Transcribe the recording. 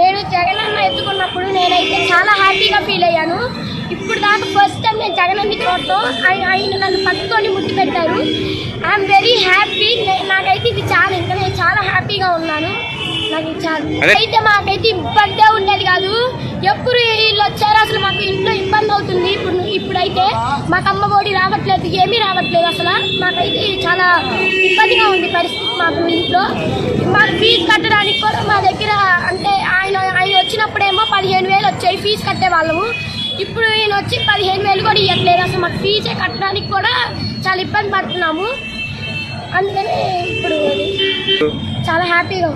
నేను జగనన్న ఎత్తుకున్నప్పుడు నేనైతే చాలా హ్యాపీగా ఫీల్ అయ్యాను. ఇప్పుడు దాకా ఫస్ట్ టైం నేను జగనన్ని చూడటం ఆయన ఆయన నన్ను పట్టుకొని ముట్టి పెట్టారు. ఐఎమ్ వెరీ హ్యాపీ నాకైతే ఇది చాలా ఇంకా నేను చాలా హ్యాపీగా ఉన్నాను. నాకు చాలా. అయితే మాకైతే ఇబ్బందే ఉండేది కాదు. ఎప్పుడు వీళ్ళు వచ్చారో అసలు మాకు ఇంట్లో ఇబ్బంది అవుతుంది. ఇప్పుడు ఇప్పుడైతే మాకు అమ్మ ఒడి రావట్లేదు. ఏమీ రావట్లేదు అసలు. మాకైతే చాలా ఇబ్బందిగా ఉంది పరిస్థితి మాకు ఇంట్లో. మాకు ఫీజు కట్టడానికి కూడా మా దగ్గర వచ్చినప్పుడేమో పదిహేను వేలు వచ్చాయి ఫీజు కట్టే వాళ్ళము ఇప్పుడు ఈయన వచ్చి పదిహేను వేలు కూడా ఇవ్వట్లేదు అసలు మాకు ఫీజే కట్టడానికి కూడా చాలా ఇబ్బంది పడుతున్నాము. అందుకని ఇప్పుడు చాలా హ్యాపీగా